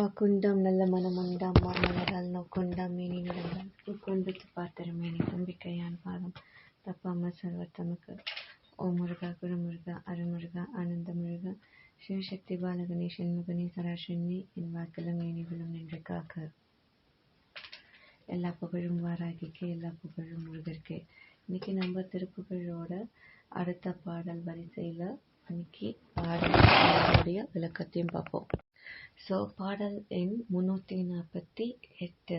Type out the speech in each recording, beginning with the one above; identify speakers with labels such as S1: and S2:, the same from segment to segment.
S1: வாக்குண்டாம் நல்ல மனமுண்டாம் மாமலரால் நோக்குண்டாம் மேனி நடந்தால் உட்கொண்டு துப்பார்த்தரும் மேனி நம்பிக்கையான் பாதம் தப்பாம சர்வத்தமக்கு ஓ முருகா குருமுருகா அருமுருகா ஆனந்த முருகா சிவசக்தி பாலகனே செண்முகனே சராசனே என் வாக்கிலும் ஏனிகளும் நின்று காக்க எல்லா புகழும் வாராகிக்கு எல்லா புகழும் முருகருக்கு இன்னைக்கு நம்ம திருப்புகழோட அடுத்த பாடல் வரிசையில் இன்னைக்கு பாடலுடைய விளக்கத்தையும் பார்ப்போம் ஸோ பாடல் எண் முந்நூற்றி நாற்பத்தி எட்டு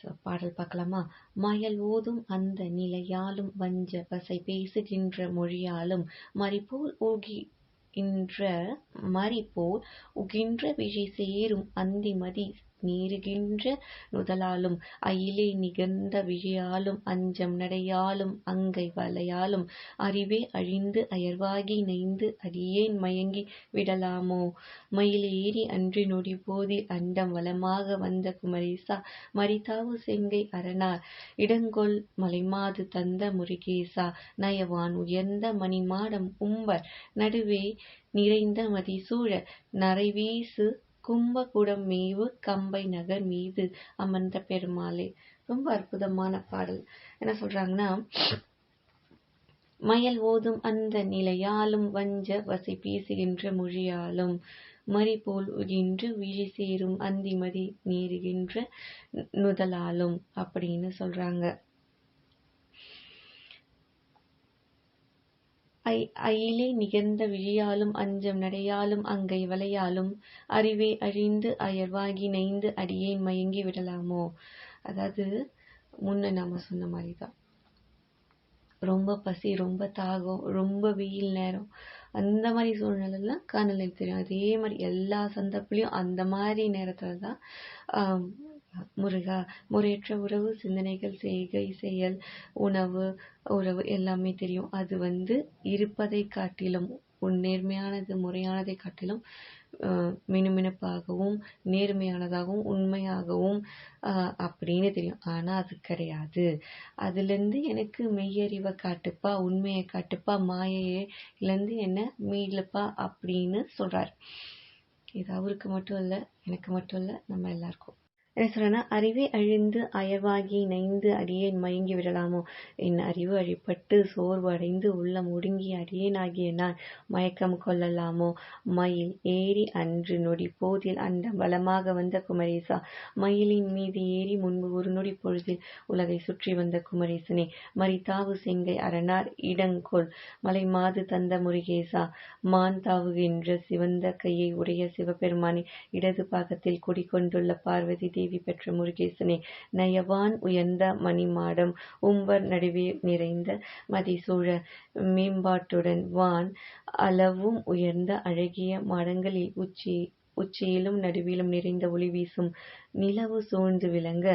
S1: ஸோ பாடல் பார்க்கலாமா மயல் ஓதும் அந்த நிலையாலும் வஞ்ச பசை பேசுகின்ற மொழியாலும் மறிப்போல் ஓகி மறிப்போல் உகின்ற விழி சேரும் அந்திமதி நீருகின்ற நுதலாலும் அயிலை நிகழ்ந்த விழியாலும் அஞ்சம் நடையாலும் அங்கை வலையாலும் அறிவே அழிந்து அயர்வாகி நைந்து அடியேன் மயங்கி விடலாமோ மயிலேறி அன்றி நொடி போதி அண்டம் வளமாக வந்த குமரேசா மரிதாவு செங்கை அரணார் இடங்கொள் மலைமாது தந்த முருகேசா நயவான் உயர்ந்த மணிமாடம் உம்பர் நடுவே நிறைந்த மதிசூழ நரைவீசு கும்பகுடம் மீவு கம்பை நகர் மீது அமர்ந்த பெருமாளே ரொம்ப அற்புதமான பாடல் என்ன சொல்றாங்கன்னா மயல் ஓதும் அந்த நிலையாலும் வஞ்ச வசை பேசுகின்ற மொழியாலும் மறி போல் உகின்று விழி சேரும் அந்திமதி நீருகின்ற நுதலாலும் அப்படின்னு சொல்றாங்க அயிலே நிகர்ந்த விழியாலும் அஞ்சம் நடையாலும் அங்கை வளையாலும் அறிவே அழிந்து அயர்வாகி நைந்து அடியேன் மயங்கி விடலாமோ அதாவது முன்ன நாம சொன்ன மாதிரிதான் ரொம்ப பசி ரொம்ப தாகம் ரொம்ப வெயில் நேரம் அந்த மாதிரி சூழ்நிலைலாம் கால்நடை தெரியும் அதே மாதிரி எல்லா சந்தர்ப்பலையும் அந்த மாதிரி நேரத்தில் தான் முருகா முறையற்ற உறவு சிந்தனைகள் செய்கை செயல் உணவு உறவு எல்லாமே தெரியும் அது வந்து இருப்பதை காட்டிலும் உன் நேர்மையானது முறையானதை காட்டிலும் மினுமினுப்பாகவும் நேர்மையானதாகவும் உண்மையாகவும் அப்படின்னு தெரியும் ஆனால் அது கிடையாது அதுலேருந்து எனக்கு மெய்யறிவை காட்டுப்பா உண்மையை காட்டுப்பா மாயையிலேருந்து என்ன மீளப்பா அப்படின்னு சொல்கிறார் இது அவருக்கு மட்டும் இல்லை எனக்கு மட்டும் இல்லை நம்ம எல்லாருக்கும் என்ன சொல்கிறேன்னா அறிவே அழிந்து அயவாகி நைந்து அடியேன் மயங்கி விடலாமோ என் அறிவு அழிப்பட்டு சோர்வு அடைந்து உள்ளம் ஒடுங்கி அடியேனாகிய நான் மயக்கம் கொள்ளலாமோ மயில் ஏறி அன்று நொடி போதில் அந்த பலமாக வந்த குமரேசா மயிலின் மீது ஏறி முன்பு ஒரு நொடி பொழுதில் உலகை சுற்றி வந்த குமரேசனே மரித்தாவு செங்கை அரணார் இடங்கொள் மலை மாது தந்த முருகேசா மான் தாவுகின்ற சிவந்த கையை உடைய சிவபெருமானே இடது பாகத்தில் குடிக்கொண்டுள்ள பார்வதி தேவி பெற்ற முருகேசனே நயவான் உயர்ந்த மணிமாடம் உம்பர் நடுவே நிறைந்த மதிசூழ மேம்பாட்டுடன் வான் அளவும் உயர்ந்த அழகிய மாடங்களில் உச்சி உச்சியிலும் நடுவிலும் நிறைந்த ஒளி வீசும் நிலவு சூழ்ந்து விளங்க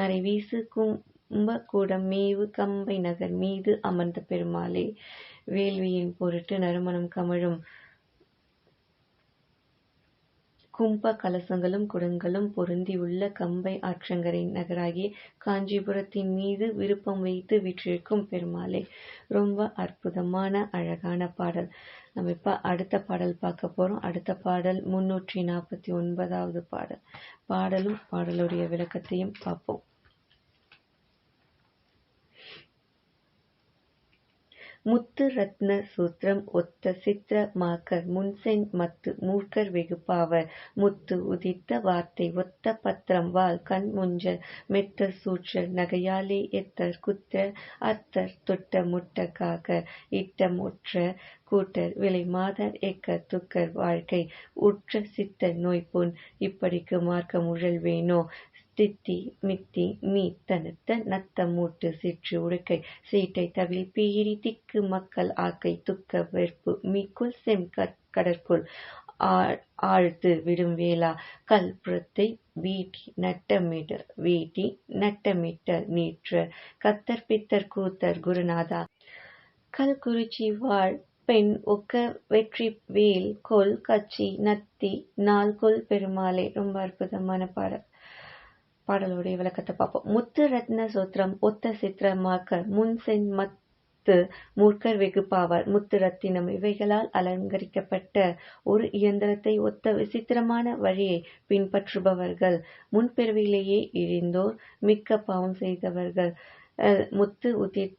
S1: நரை வீசுக்கும் கும்பக்கூடம் மேவு கம்பை நகர் மீது அமர்ந்த பெருமாளே வேள்வியின் பொருட்டு நறுமணம் கமழும் கும்ப கலசங்களும் குடங்களும் பொருந்தியுள்ள கம்பை ஆற்றங்கரை நகராகிய காஞ்சிபுரத்தின் மீது விருப்பம் வைத்து விற்றிருக்கும் பெருமாளே ரொம்ப அற்புதமான அழகான பாடல் நம்ம இப்ப அடுத்த பாடல் பார்க்க போகிறோம் அடுத்த பாடல் முன்னூற்றி நாற்பத்தி ஒன்பதாவது பாடல் பாடலும் பாடலுடைய விளக்கத்தையும் பார்ப்போம் முத்து ரத்ன சூத்திரம் ஒத்த சித்திர மாக்கர் முன்சென் மத்து மூர்க்கர் வெகுப்பாவர் முத்து உதித்த வார்த்தை ஒத்த பத்திரம் வால் கண் முஞ்சல் மெத்த சூற்றல் நகையாலே எத்தர் குத்த அத்தர் தொட்ட முட்ட காக இட்ட முற்ற கூட்டர் விலை மாதர் எக்க துக்கர் வாழ்க்கை உற்ற சித்த நோய்புண் இப்படிக்கு முழல் வேணோ தித்தி மித்தி மீ தனுத்த நத்த மூட்டு சிற்று உடுக்கை சீட்டை தவில் பீரி திக்கு மக்கள் ஆக்கை துக்க வெற்பு மீக்குள் செம் கடற்குள் ஆழ்த்து விடும் வேளா கல்புரத்தை வீட்டி நட்டமிட வீட்டி நட்டமிட்ட நீற்ற கத்தர் பித்தர் கூத்தர் குருநாதா கல்குறிச்சி வாழ் பெண் ஒக்க வெற்றி வேல் கொல் கச்சி நத்தி நாள் கொல் பெருமாளே ரொம்ப அற்புதமான பாடல் பாடலுடைய விளக்கத்தை பார்ப்போம் முத்து ரத்ன சோத்திரம் ஒத்த சித்திர மாக்கர் முன்சென் மத்து மூர்க்கர் வெகுப்பாவார் முத்து ரத்தினம் இவைகளால் அலங்கரிக்கப்பட்ட ஒரு இயந்திரத்தை ஒத்த விசித்திரமான வழியை பின்பற்றுபவர்கள் முன்பிறவையிலேயே இழிந்தோர் மிக்க பாவம் செய்தவர்கள் முத்து உதிர்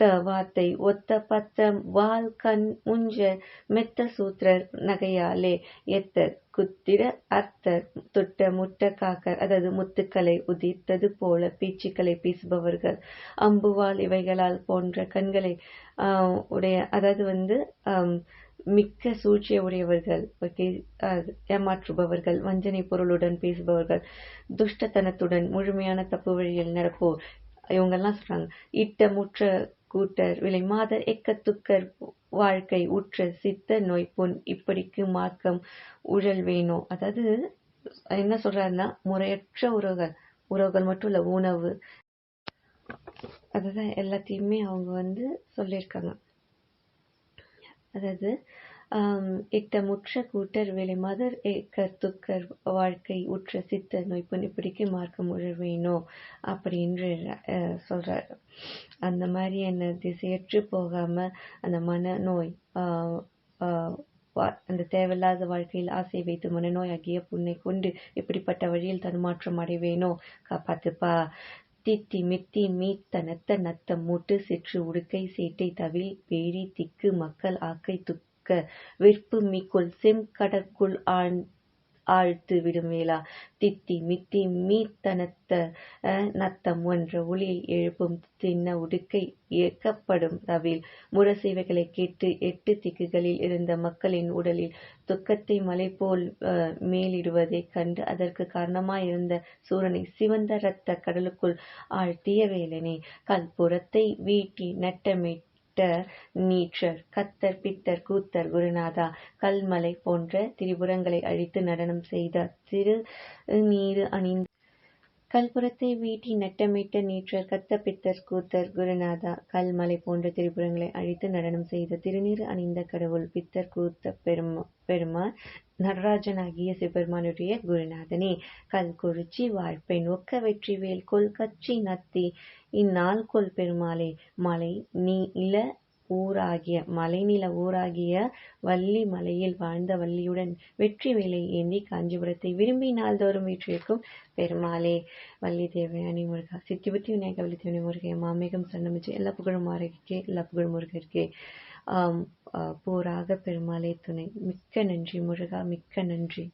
S1: ஒத்த வார்த்தை ஒத்த பத்தம் வால் கண் உஞ்ச மெத்த சூத்திரர் நகையாலே எத்தர் குத்திர அர்த்தர் தொட்ட முட்ட காக்கர் அதாவது முத்துக்களை உதித்தது போல பீச்சுக்களை பீசுபவர்கள் அம்புவால் இவைகளால் போன்ற கண்களை உடைய அதாவது வந்து மிக்க சூழ்ச்சியை உடையவர்கள் ஓகே ஏமாற்றுபவர்கள் வஞ்சனை பொருளுடன் பேசுபவர்கள் துஷ்டத்தனத்துடன் முழுமையான தப்பு வழியில் நடப்போர் இவங்கெல்லாம் சொல்றாங்க இட்ட முற்ற கூட்டர் விலை மாத துக்கர் வாழ்க்கை உற்ற சித்த பொன் இப்படிக்கு மார்க்கம் வேணும் அதாவது என்ன சொல்றாருன்னா முறையற்ற உறவுகள் உறவுகள் மட்டும் இல்ல உணவு அதுதான் எல்லாத்தையுமே அவங்க வந்து சொல்லியிருக்காங்க அதாவது இட்ட முற்ற கூட்டர் வேலை மதர் கத்துக்கர் வாழ்க்கை உற்ற சித்த நோய்ப்புன்னு பிடிக்கு மார்க்கம் உழவேனோ அப்படின்று சொல்றாரு அந்த மாதிரி என்ன திசையற்று போகாமல் அந்த மனநோய் நோய் அந்த தேவையில்லாத வாழ்க்கையில் ஆசை வைத்து மனநோய் ஆகிய புண்ணை கொண்டு இப்படிப்பட்ட வழியில் தன்மாற்றம் அடைவேணும் காப்பாத்துப்பா தித்தி மித்தி மீத்தனத்த நத்த மூட்டு சிற்று உடுக்கை சேட்டை தவில் பேரி திக்கு மக்கள் ஆக்கை துக்கு கேட்க விற்பு மீக்குள் செம்கடற்குள் ஆழ் ஆழ்த்து விடும் வேளா தித்தி மித்தி மீத்தனத்த நத்தம் ஒன்ற ஒளியை எழுப்பும் சின்ன உடுக்கை இயக்கப்படும் ரவில் முரசைவைகளை கேட்டு எட்டு திக்குகளில் இருந்த மக்களின் உடலில் துக்கத்தை மலை போல் மேலிடுவதை கண்டு அதற்கு காரணமாயிருந்த சூரனை சிவந்த இரத்த கடலுக்குள் ஆழ்த்திய வேலனே கல்புறத்தை வீட்டி நட்டமிட்டு கிட்ட நீற்றர் கத்தர் பித்தர் கூத்தர் குருநாதா கல்மலை போன்ற திரிபுரங்களை அழித்து நடனம் செய்த திரு நீரு அணிந்த கல்புரத்தை வீட்டி நட்டமிட்ட நீற்றர் கத்த பித்தர் கூத்தர் குருநாதா கல்மலை போன்ற திரிபுரங்களை அழித்து நடனம் செய்த திருநீர் அணிந்த கடவுள் பித்தர் கூத்த பெருமா பெருமாள் நடராஜனாகிய சிவபெருமானுடைய குருநாதனே கல்குறிச்சி வாழ்ப்பெண் ஒக்க வெற்றிவேல் கொல்கச்சி நத்தி இந்நாள்கொல் பெருமாளே மலை நீ இல ஊராகிய மலைநில ஊராகிய வள்ளி மலையில் வாழ்ந்த வள்ளியுடன் வெற்றி வேலை ஏந்தி காஞ்சிபுரத்தை விரும்பி நாள்தோறும் வீற்றிருக்கும் பெருமாளே வள்ளி தேவயானி முருகா புத்தி விநாயக வள்ளி தேவனி முருகே மாமேகம் சன்னமிச்சு எல்லா புகழும் ஆரோக்கியே எல்லா புகழும் முருகருக்கே போராக பெருமாளே துணை மிக்க நன்றி முருகா மிக்க நன்றி